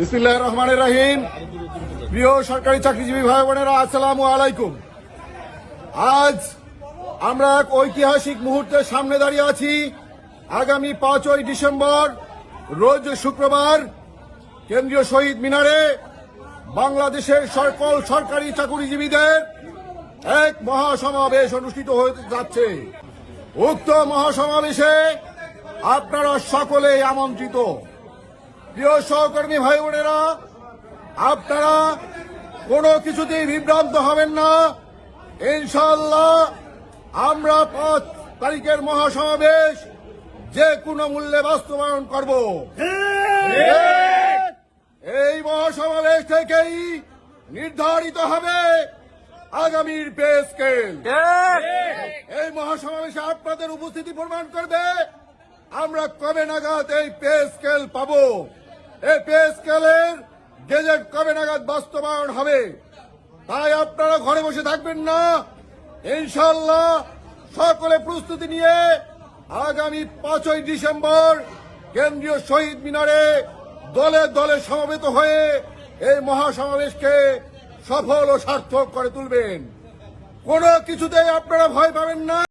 বিসমিল্লাহ রহমান রাহিম। প্রিয় সরকারি চাকরিজীবী ভাই বোনেরা আসসালামু আলাইকুম। আজ আমরা এক ঐতিহাসিক মুহূর্তের সামনে দাঁড়িয়ে আছি। আগামী পাঁচই ডিসেম্বর, রোজ শুক্রবার, কেন্দ্রীয় শহীদ মিনারে বাংলাদেশের সকল সরকারি চাকরিজীবীদের এক মহাসমাবেশ অনুষ্ঠিত হতে যাচ্ছে। উক্ত মহাসমাবেশে আপনারা সকলেই আমন্ত্রিত। প্রিয় সহকর্মী ভাই বোনেরা, আপনারা কোনো কিছুতেই বিভ্রান্ত হবেন না। ইনশাল্লাহ আমরা পাঁচ তারিখের মহাসমাবেশ যে কোনো মূল্যে বাস্তবায়ন করব। এই মহাসমাবেশ থেকেই নির্ধারিত হবে আগামীর পে স্কেল। এই মহাসমাবেশে আপনাদের উপস্থিতি প্রমাণ করবে, আমরা কবে নাগাদ এই পে স্কেল পাবো। এই পে স্কেলের গেজেট কবে নাগাদ বাস্তবায়ন হবে? তাই আপনারা ঘরে বসে থাকবেন না। ইনশাল্লাহ সকলে প্রস্তুতি নিয়ে আগামী পাঁচই ডিসেম্বর কেন্দ্রীয় শহীদ মিনারে দলে দলে সমবেত হয়ে এই মহাসমাবেশকে সফল ও সার্থক করে তুলবেন। কোনো কিছুতেই আপনারা ভয় পাবেন না।